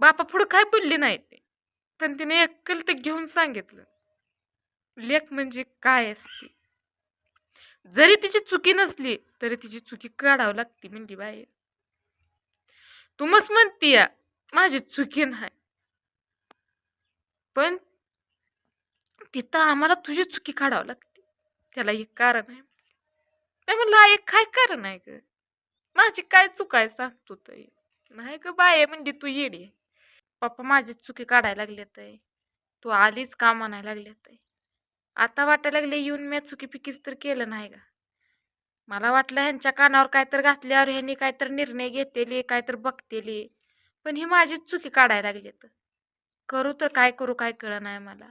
बापा पुढं काय बोलली नाही ते. पण तिने एकल ते घेऊन सांगितलं. लेख म्हणजे काय असते? जरी तिची चुकी नसली तरी तिची चुकी काढावं लागते म्हणजे बाई. तू म्हणती या माझी चुकी नाही. पण तिथं आम्हाला तुझी चुकी काढावं लागते. त्याला एक कारण आहे. त्या म्हणलं एक काय कारण आहे ग? माझी काय चूक आहे सांगतो तर. नाही ग बाय म्हणजे तू येडी आहे. पप्पा माझी चुकी काढायला लागलेत आहे तू आलीच का म्हणायला लागलेत आहे आता वाटायला लागले येऊन मी चुकी पिकीच तर केलं नाही का मला वाटलं ह्यांच्या कानावर काहीतरी घातल्यावर ह्यांनी काहीतरी निर्णय घेतेली काहीतरी बघतेली. पण ही माझीच चुकी काढायला लागली तर. करू तर काय करू काय कळ नाही मला.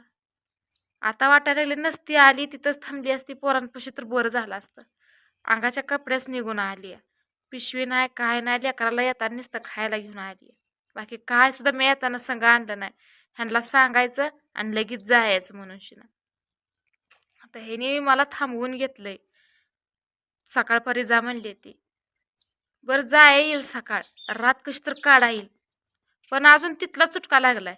आता वाटायला लागले नसती आली तिथंच थांबली असती पोरांपाशी तर बरं झालं असतं. अंगाच्या कपड्याच निघून आली पिशवी नाही काय नाही लेकराला येताना नुसतं खायला घेऊन आली बाकी काय सुद्धा मी येताना संग आणलं नाही. ह्यांना सांगायचं आणि लगेच जायचं म्हणून आता ह्याने मला थांबवून घेतलंय. सकाळपरी जा म्हणली ती. बरं जा येईल सकाळ. रात कशी तर काढा येईल. पण अजून तिथला चुटका लागलाय.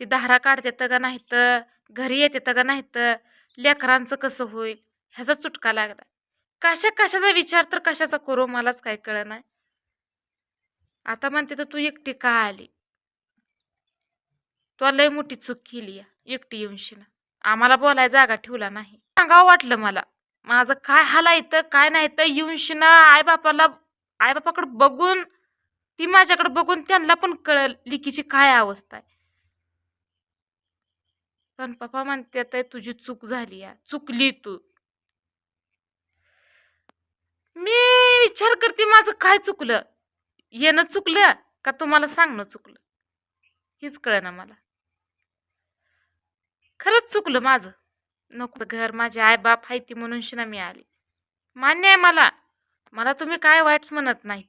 ती धारा काढते का नाही तर घरी येते का नाही तर लेकरांचं कसं होईल? ह्याचा चुटका लागला कशा कशाचा विचार तर कशाचा करू? मलाच काय कळ नाही आता म्हणते तर तू एकटी का आली? तू लय मोठी चूक केली या एकटी येऊन आम्हाला बोलाय जागा ठेवला नाही. सांगावं वाटलं मला. माझं काय हालायतं काय नाही तर येऊन शिना. आईबापाला आईबापाकडे बघून ती माझ्याकडे बघून त्यांना पण कळल लिकीची काय अवस्था आहे. पण पप्पा म्हणते आता तुझी चूक झाली या. चुकली तू. मी विचार करते माझं काय चुकलं? येणं चुकलं का तुम्हाला सांगणं चुकलं? हीच कळना मला. खरंच चुकलं माझं. नको घर माझे आई बाप आहे ती म्हणून शिना मी आली. मान्य आहे मला. मला तुम्ही काय वाईट म्हणत नाही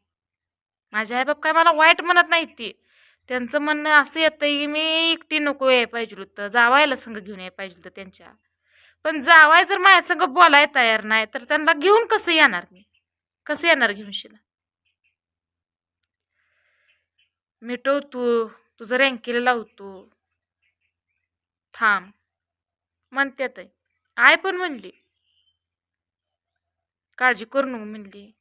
माझे आईबाप काय मला वाईट म्हणत नाहीत ती? त्यांचं म्हणणं असं येतं की मी एकटी नको याय पाहिजे होतं. जावायला संग घेऊन याय पाहिजे होतं त्यांच्या. पण जावाय जर माझ्या संग बोलाय तयार नाही तर त्यांना घेऊन कसं येणार मी? कसं येणार घेऊन शिला मिटवतो तुझं रँकेला लावतो. थांब. म्हणत्यात आय पण म्हणली. काळजी करू नको म्हणली.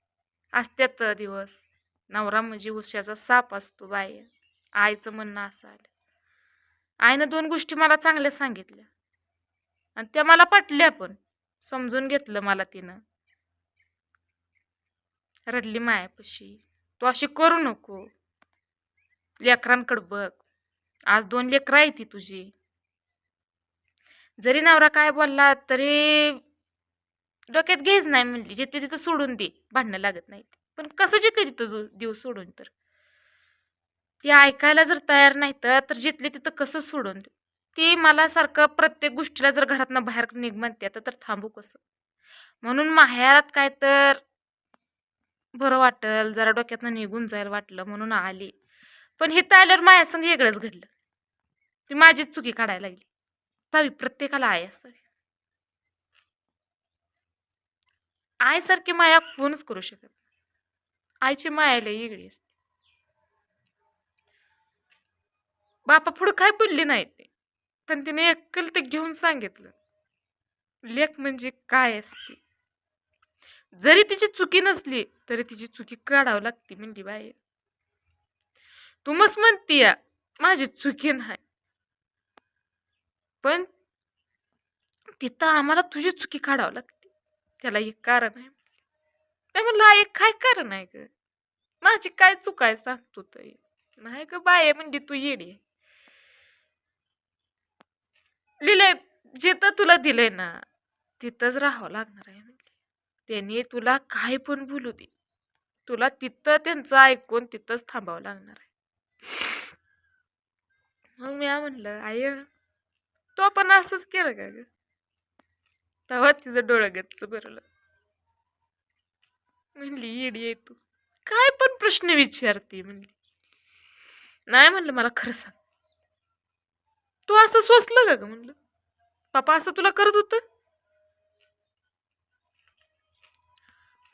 असत्यात दिवस. नवरा म्हणजे उश्याचा साप असतो बाय आईचं म्हणणं असं आलं. आईनं दोन गोष्टी मला चांगल्या सांगितल्या. आणि त्या मला पटल्या पण. समजून घेतलं मला तिनं. रडली मायापाशी. तू अशी करू नको. लेकरांकडं बघ. आज दोन लेकरं आहे ती तुझी. जरी नवरा काय बोलला तरी डोक्यात घेच नाही म्हणली. जिथे तिथं सोडून दे. भांडणं लागत नाही पण कसं जिथे तिथं देऊ सोडून तर? ती ऐकायला जर तयार नाही तर जिथले तिथं कसं सोडून देऊ? ती मला सारखं प्रत्येक गोष्टीला जर घरातनं बाहेर निघ म्हणते तर तर थांबू कसं? म्हणून माहेरात काय तर बरं वाटल जरा डोक्यातनं निघून जायला वाटलं म्हणून आली. पण हे आल्यावर माझ्या संग वेगळंच घडलं. ती माझीच चुकी काढायला लागली. चावी प्रत्येकाला आई असावी. आईसारखी माया कोणच करू शकत आईची मायाला वेगळी असते. बापा पुढं काय बोलली नाही ते. पण तिने एकल ते घेऊन सांगितलं. लेख म्हणजे काय असते? जरी तिची चुकी नसली तरी तिची चुकी काढावं लागते म्हणजे बाई. तू मस्त म्हणतीय माझी चुकी नाही. पण तिथं आम्हाला तुझी चुकी काढावं लागते. त्याला एक कारण आहे. त्या म्हणलं एक काय कारण आहे ग? माझी काय चूक आहे सांगतो तर. नाही ग बाय म्हणजे तू येडी. आहे लिहिलंय जिथं तुला दिलंय ना तिथंच राहावं लागणार आहे म्हणली त्यांनी तुला काय पण बोलू दे. तुला तिथं त्यांचं ऐकून तिथंच थांबावं लागणार आहे. मग मी म्हणलं आय तो पण असंच केलं का ग? तेव्हा तिचं डोळं गच्च भरलं. म्हणली येडी आहे तू. काय पण प्रश्न विचारते. म्हणली नाही म्हणलं मला खरं सांग. तू असं सोसलं का ग? म्हणलं पापा असं तुला करत होतं?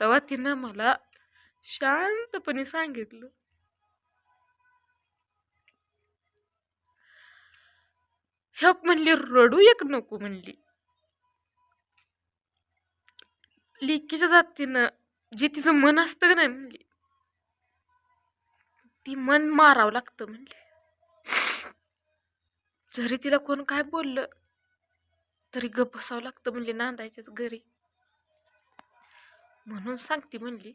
तेव्हा तिनं मला शांतपणे सांगितलं. एक म्हणली रडू एक नको म्हणली. लेकीच्या जातीनं जे तिचं मन असतं का नाही म्हणली ती मन मारावं लागतं म्हणली. जरी तिला कोण काय बोललं तरी गप बसावं लागतं म्हणली नांदायच्याच घरी. म्हणून सांगते म्हणली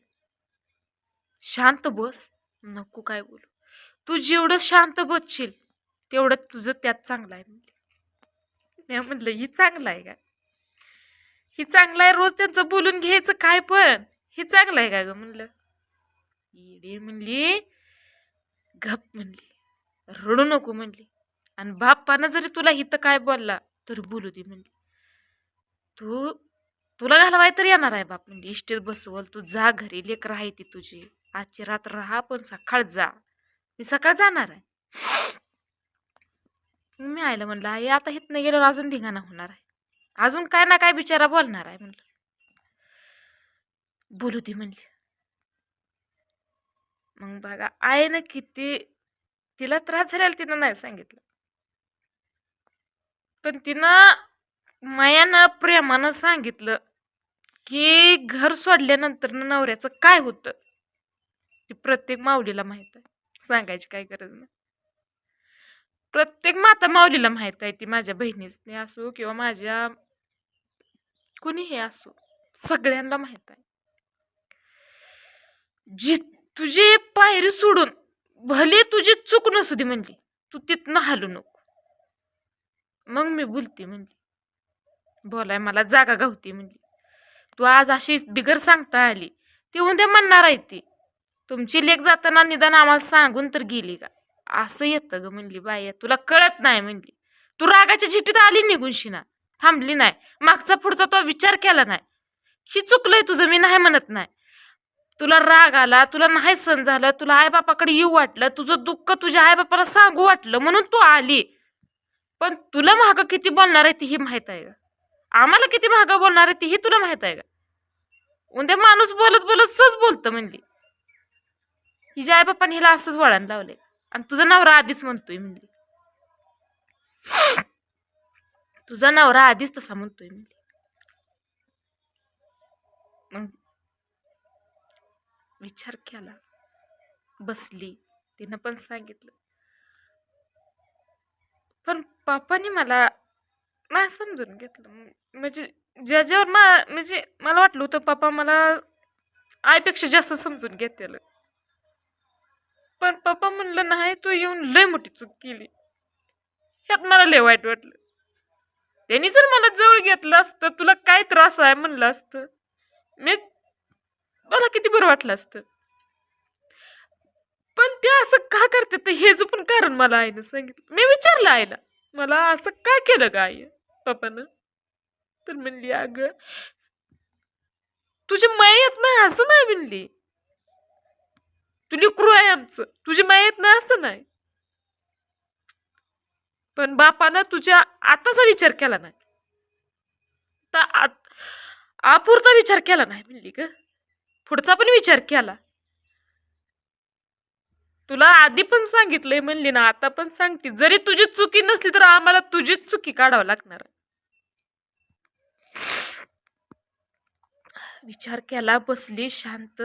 शांत बस नको काय बोलू. तू जेवढं शांत बसशील तेवढं तुझं त्यात चांगलं आहे म्हणली. मी म्हटलं ही चांगलं आहे का? ही चांगलं आहे रोज त्यांचं बोलून घ्यायचं काय पण? हे चांगलं आहे का ग? म्हणलं इडे म्हणली. गप म्हणली. रडू नको म्हणली. आणि बाप्पानं जरी तुला हिथं काय बोलला तरी बोलू दे म्हणली. तू तुला घालवाय तर येणार आहे बाप म्हणजे इष्टीत बसवल तू जा घरी लेकर आहे ती तुझी. आजची रात्र राहा पण सकाळ जा. मी सकाळ जाणार आहे. मग मी आयला म्हणलं आई आता इथनं गेल्यावर अजून धिंगाणा होणार आहे. अजून काय ना काय बिचारा बोलणार आहे म्हणलं. बोलू दे म्हणली. मग बघा आहे ना किती तिला त्रास झालेला तिनं नाही सांगितलं. पण तिनं मायानं प्रेमानं सांगितलं की घर सोडल्यानंतर नवऱ्याचं काय होतं? ते प्रत्येक माऊलीला माहीत आहे. सांगायची काय गरज नाही. प्रत्येक माता माऊलीला माहीत आहे ती माझ्या बहिणीचने असो किंवा माझ्या कुणीही असो सगळ्यांना माहीत आहे. जी तुझी पायरी सोडून भले तुझी चूक नसू दे म्हणली तू तिथनं हालू नको. मग मी बोलते म्हणली बोलाय मला जागा गावते म्हणली. तू आज अशी बिगर सांगता आली ती उद्या म्हणणार आहे ती तुमची लेख जाताना निदान आम्हाला सांगून तर गेली का? असं येतं ग म्हणली बाई तुला कळत नाही म्हणली. तू रागाच्या झिटीत आली निघून शिना. थांबली नाही. मागचा पुढचा तो विचार केला नाही. ही चुकलंय तुझं मी नाही म्हणत नाही. तुला राग आला तुला नाही सण झालं तुला आईबापाकडे येऊ वाटलं तुझं दुःख तुझ्या आईबापाला सांगू वाटलं म्हणून तू आली. पण तुला महाग किती बोलणार आहे ती ही माहीत आहे का आम्हाला किती महाग बोलणार आहे तीही तुला माहीत आहे का उद्या माणूस बोलत बोलत सच बोलतं म्हणली. हिच्या आईबापाने हिला असंच वळण लावले आणि तुझा नवरा आधीच म्हणतोय म्हणली. तुझा नवरा आधीच तसा म्हणतोय म्हणली. मग विचार केला. बसली. तिनं पण सांगितलं. पण पापाने मला नाही समजून घेतलं. म्हणजे ज्याच्यावर मा म्हणजे मला वाटलं होतं पापा मला आईपेक्षा जास्त समजून घेतलं. पण पप्पा म्हणलं नाही तू येऊन लय मोठी चूक केली. ह्यात मला लय वाईट वाटलं. त्यांनी जर मला जवळ घेतलं असतं तुला काय त्रास आहे म्हणलं असतं मी मला किती बरं वाटलं असतं. पण ते असं का करते तर हेच पण कारण मला आईनं सांगितलं. मी विचारलं आईला मला असं काय केलं का आई? पप्पानं. तर म्हणली अगं तुझी माय येत नाही असं नाही म्हणली. तुली क्रू आहे आमचं. तुझी माय येत नाही असं नाही. पण बापानं तुझ्या आताचा विचार केला नाही. तर आत- आपुरता विचार केला नाही म्हणली ग. पुढचा पण विचार केला. तुला आधी पण सांगितलंय म्हणली ना आता पण सांगते. जरी तुझी चुकी नसली तर आम्हाला तुझीच चुकी काढावं लागणार. विचार केला बसली शांत.